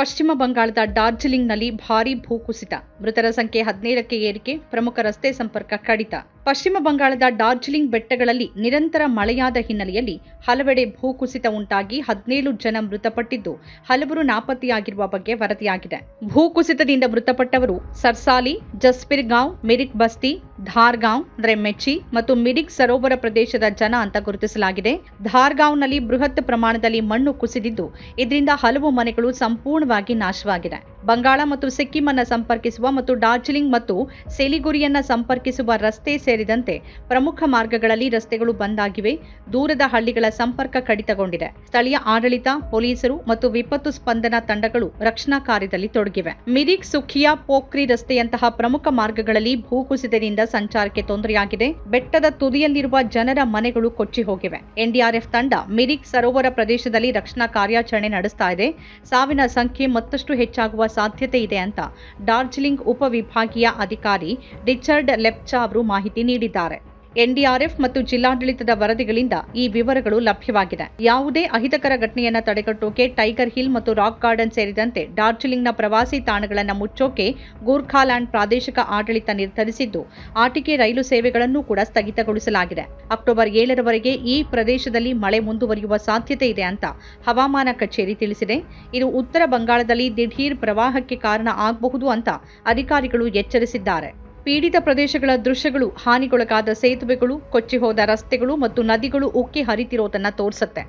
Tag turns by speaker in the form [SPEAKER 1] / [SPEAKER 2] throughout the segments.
[SPEAKER 1] ಪಶ್ಚಿಮ ಬಂಗಾಳದ ಡಾರ್ಜಿಲಿಂಗ್ನಲ್ಲಿ ಭಾರೀ ಭೂಕುಸಿತ ಮೃತರ ಸಂಖ್ಯೆ ಹದಿನೈದಕ್ಕೆ ಏರಿಕೆ ಪ್ರಮುಖ ರಸ್ತೆ ಸಂಪರ್ಕ ಕಡಿತ. ಪಶ್ಚಿಮ ಬಂಗಾಳದ ಡಾರ್ಜಿಲಿಂಗ್ ಬೆಟ್ಟಗಳಲ್ಲಿ ನಿರಂತರ ಮಳೆಯಾದ ಹಿನ್ನೆಲೆಯಲ್ಲಿ ಹಲವೆಡೆ ಭೂಕುಸಿತ ಉಂಟಾಗಿ ಹದಿನೇಳು ಜನ ಮೃತಪಟ್ಟಿದ್ದು ಹಲವರು ನಾಪತ್ತೆಯಾಗಿರುವ ಬಗ್ಗೆ ವರದಿಯಾಗಿದೆ. ಭೂಕುಸಿತದಿಂದ ಮೃತಪಟ್ಟವರು ಸರ್ಸಾಲಿ, ಜಸ್ಪಿರ್ ಗಾಂವ್, ಮಿರಿಕ್ ಬಸ್ತಿ ಧಾರ್ಗಾಂವ್ ಅಂದ್ರೆ ಮೆಚ್ಚಿ ಮತ್ತು ಮಿರಿಕ್ ಸರೋವರ ಪ್ರದೇಶದ ಜನ ಅಂತ ಗುರುತಿಸಲಾಗಿದೆ. ಧಾರ್ಗಾಂವ್ನಲ್ಲಿ ಬೃಹತ್ ಪ್ರಮಾಣದಲ್ಲಿ ಮಣ್ಣು ಕುಸಿದಿದ್ದು ಇದರಿಂದ ಹಲವು ಮನೆಗಳು ಸಂಪೂರ್ಣವಾಗಿ ನಾಶವಾಗಿದೆ. ಬಂಗಾಳ ಮತ್ತು ಸಿಕ್ಕಿಂ ಸಂಪರ್ಕಿಸುವ ಮತ್ತು ಡಾರ್ಜಿಲಿಂಗ್ ಮತ್ತು ಸೆಲಿಗುರಿಯನ್ನು ಸಂಪರ್ಕಿಸುವ ರಸ್ತೆ ಸೇರಿದಂತೆ ಪ್ರಮುಖ ಮಾರ್ಗಗಳಲ್ಲಿ ರಸ್ತೆಗಳು ಬಂದ್ ಆಗಿವೆ. ದೂರದ ಹಳ್ಳಿಗಳ ಸಂಪರ್ಕ ಕಡಿತಗೊಂಡಿದೆ. ಸ್ಥಳೀಯ ಆಡಳಿತ, ಪೊಲೀಸರು ಮತ್ತು ವಿಪತ್ತು ಸ್ಪಂದನಾ ತಂಡಗಳು ರಕ್ಷಣಾ ಕಾರ್ಯದಲ್ಲಿ ತೊಡಗಿವೆ. ಮಿರಿಕ್, ಸುಖಿಯಾ, ಪೋಖ್ರಿ ರಸ್ತೆಯಂತಹ ಪ್ರಮುಖ ಮಾರ್ಗಗಳಲ್ಲಿ ಭೂಕುಸಿತದಿಂದ ಸಂಚಾರಕ್ಕೆ ತೊಂದರೆಯಾಗಿದೆ. ಬೆಟ್ಟದ ತುದಿಯಲ್ಲಿರುವ ಜನರ ಮನೆಗಳು ಕೊಚ್ಚಿ ಹೋಗಿವೆ. ಎನ್ಡಿಆರ್ಎಫ್ ತಂಡ ಮಿರಿಕ್ ಸರೋವರ ಪ್ರದೇಶದಲ್ಲಿ ರಕ್ಷಣಾ ಕಾರ್ಯಾಚರಣೆ ನಡೆಸ್ತಾ ಇದೆ. ಸಾವಿನ ಸಂಖ್ಯೆ ಮತ್ತಷ್ಟು ಹೆಚ್ಚಾಗುವ ಸಾಧ್ಯತೆ ಇದೆ ಅಂತ ಡಾರ್ಜಿಲಿಂಗ್ ಉಪವಿಭಾಗೀಯ ಅಧಿಕಾರಿ ರಿಚರ್ಡ್ ಲೆಪ್ಚಾ ಅವರು ಮಾಹಿತಿ ನೀಡಿದ್ದಾರೆ. ಎನ್ಡಿಆರ್ಎಫ್ ಮತ್ತು ಜಿಲ್ಲಾಡಳಿತದ ವರದಿಗಳಿಂದ ಈ ವಿವರಗಳು ಲಭ್ಯವಾಗಿದೆ. ಯಾವುದೇ ಅಹಿತಕರ ಘಟನೆಯನ್ನ ತಡೆಗಟ್ಟೋಕೆ ಟೈಗರ್ ಹಿಲ್ ಮತ್ತು ರಾಕ್ ಗಾರ್ಡನ್ ಸೇರಿದಂತೆ ಡಾರ್ಜಿಲಿಂಗ್ನ ಪ್ರವಾಸಿ ತಾಣಗಳನ್ನು ಮುಚ್ಚೋಕೆ ಗೂರ್ಖಾಲ್ಯಾಂಡ್ ಪ್ರಾದೇಶಿಕ ಆಡಳಿತ ನಿರ್ಧರಿಸಿದ್ದು, ಆಟಿಕೆ ರೈಲು ಸೇವೆಗಳನ್ನು ಕೂಡ ಸ್ಥಗಿತಗೊಳಿಸಲಾಗಿದೆ. ಅಕ್ಟೋಬರ್ ಏಳರವರೆಗೆ ಈ ಪ್ರದೇಶದಲ್ಲಿ ಮಳೆ ಮುಂದುವರಿಯುವ ಸಾಧ್ಯತೆ ಇದೆ ಅಂತ ಹವಾಮಾನ ಕಚೇರಿ ತಿಳಿಸಿದೆ. ಇದು ಉತ್ತರ ಬಂಗಾಳದಲ್ಲಿ ದಿಢೀರ್ ಪ್ರವಾಹಕ್ಕೆ ಕಾರಣ ಆಗಬಹುದು ಅಂತ ಅಧಿಕಾರಿಗಳು ಎಚ್ಚರಿಸಿದ್ದಾರೆ. ಪೀಡಿತ ಪ್ರದೇಶಗಳ ದೃಶ್ಯಗಳು ಹಾನಿಗೊಳಗಾದ ಸೇತುವೆಗಳು ಕೊಚ್ಚಿಹೋದ ರಸ್ತೆಗಳು ಮತ್ತು ನದಿಗಳು ಉಕ್ಕಿ ಹರಿತಿರೋದನ್ನ ತೋರಿಸುತ್ತೆ.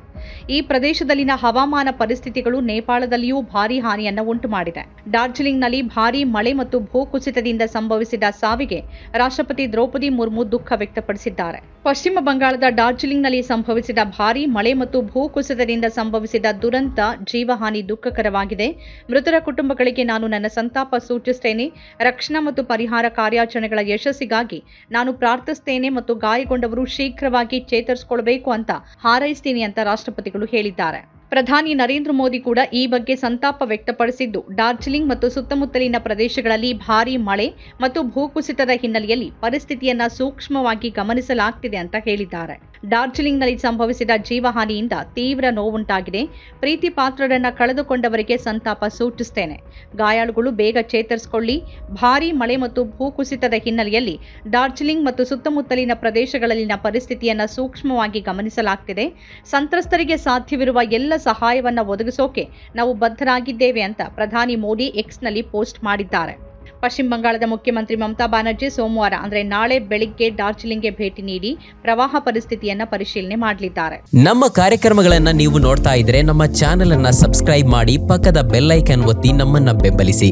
[SPEAKER 1] ಈ ಪ್ರದೇಶದಲ್ಲಿನ ಹವಾಮಾನ ಪರಿಸ್ಥಿತಿಗಳು ನೇಪಾಳದಲ್ಲಿಯೂ ಭಾರೀ ಹಾನಿಯನ್ನು ಉಂಟು ಮಾಡಿದೆ ಡಾರ್ಜಿಲಿಂಗ್ನಲ್ಲಿ ಭಾರೀ ಮಳೆ ಮತ್ತು ಭೂಕುಸಿತದಿಂದ ಸಂಭವಿಸಿದ ಸಾವಿಗೆ ರಾಷ್ಟ್ರಪತಿ ದ್ರೌಪದಿ ಮುರ್ಮು ದುಃಖ ವ್ಯಕ್ತಪಡಿಸಿದ್ದಾರೆ. ಪಶ್ಚಿಮ ಬಂಗಾಳದ ಡಾರ್ಜಿಲಿಂಗ್ನಲ್ಲಿ ಸಂಭವಿಸಿದ ಭಾರೀ ಮಳೆ ಮತ್ತು ಭೂಕುಸಿತದಿಂದ ಸಂಭವಿಸಿದ ದುರಂತ ಜೀವಹಾನಿ ದುಃಖಕರವಾಗಿದೆ. ಮೃತರ ಕುಟುಂಬಗಳಿಗೆ ನಾನು ನನ್ನ ಸಂತಾಪ ಸೂಚಿಸುತ್ತೇನೆ ರಕ್ಷಣಾ ಮತ್ತು ಪರಿಹಾರ ಕಾರ್ಯಾಚರಣೆಗಳ ಯಶಸ್ಸಿಗಾಗಿ ನಾನು ಪ್ರಾರ್ಥಿಸುತ್ತೇನೆ ಮತ್ತು ಗಾಯಗೊಂಡವರು ಶೀಘ್ರವಾಗಿ ಚೇತರಿಸಿಕೊಳ್ಳಬೇಕು ಅಂತ ಹಾರೈಸ್ತೀನಿ ಅಂತ ರಾಷ್ಟ್ರಪತಿಗಳು ಹೇಳಿದ್ದಾರೆ. ಪ್ರಧಾನಿ ನರೇಂದ್ರ ಮೋದಿ ಕೂಡ ಈ ಬಗ್ಗೆ ಸಂತಾಪ ವ್ಯಕ್ತಪಡಿಸಿದ್ದು, ಡಾರ್ಜಿಲಿಂಗ್ ಮತ್ತು ಸುತ್ತಮುತ್ತಲಿನ ಪ್ರದೇಶಗಳಲ್ಲಿ ಭಾರೀ ಮಳೆ ಮತ್ತು ಭೂಕುಸಿತದ ಹಿನ್ನೆಲೆಯಲ್ಲಿ ಪರಿಸ್ಥಿತಿಯನ್ನ ಸೂಕ್ಷ್ಮವಾಗಿ ಗಮನಿಸಲಾಗ್ತಿದೆ ಅಂತ ಹೇಳಿದ್ದಾರೆ. ಡಾರ್ಜಿಲಿಂಗ್ನಲ್ಲಿ ಸಂಭವಿಸಿದ ಜೀವಹಾನಿಯಿಂದ ತೀವ್ರ ನೋವುಂಟಾಗಿದೆ. ಪ್ರೀತಿ ಪಾತ್ರರನ್ನ ಕಳೆದುಕೊಂಡವರಿಗೆ ಸಂತಾಪ ಸೂಚಿಸುತ್ತೇನೆ ಗಾಯಾಳುಗಳು ಬೇಗ ಚೇತರಿಸಿಕೊಳ್ಳಿ. ಭಾರೀ ಮಳೆ ಮತ್ತು ಭೂಕುಸಿತದ ಹಿನ್ನೆಲೆಯಲ್ಲಿ ಡಾರ್ಜಿಲಿಂಗ್ ಮತ್ತು ಸುತ್ತಮುತ್ತಲಿನ ಪ್ರದೇಶಗಳಲ್ಲಿನ ಪರಿಸ್ಥಿತಿಯನ್ನು ಸೂಕ್ಷ್ಮವಾಗಿ ಗಮನಿಸಲಾಗ್ತಿದೆ. ಸಂತ್ರಸ್ತರಿಗೆ ಸಾಧ್ಯವಿರುವ ಎಲ್ಲ ಸಹಾಯವನ್ನು ಒದಗಿಸೋಕೆ ನಾವು ಬದ್ಧರಾಗಿದ್ದೇವೆ ಅಂತ ಪ್ರಧಾನಿ ಮೋದಿ ಎಕ್ಸ್ನಲ್ಲಿ ಪೋಸ್ಟ್ ಮಾಡಿದ್ದಾರೆ. ಪಶ್ಚಿಮ ಬಂಗಾಳದ ಮುಖ್ಯಮಂತ್ರಿ ಮಮತಾ ಬ್ಯಾನರ್ಜಿ ಸೋಮವಾರ, ಅಂದ್ರೆ ನಾಳೆ ಬೆಳಿಗ್ಗೆ ಡಾರ್ಜಿಲಿಂಗ್ಗೆ ಭೇಟಿ ನೀಡಿ ಪ್ರವಾಹ ಪರಿಸ್ಥಿತಿಯನ್ನ ಪರಿಶೀಲನೆ ಮಾಡಲಿದ್ದಾರೆ.
[SPEAKER 2] ನಮ್ಮ ಕಾರ್ಯಕ್ರಮಗಳನ್ನ ನೀವು ನೋಡ್ತಾ ಇದ್ರೆ ನಮ್ಮ ಚಾನೆಲ್ ಅನ್ನ ಸಬ್ಸ್ಕ್ರೈಬ್ ಮಾಡಿ ಪಕ್ಕದ ಬೆಲ್ಲೈಕನ್ ಒತ್ತಿ ನಮ್ಮನ್ನ ಬೆಂಬಲಿಸಿ.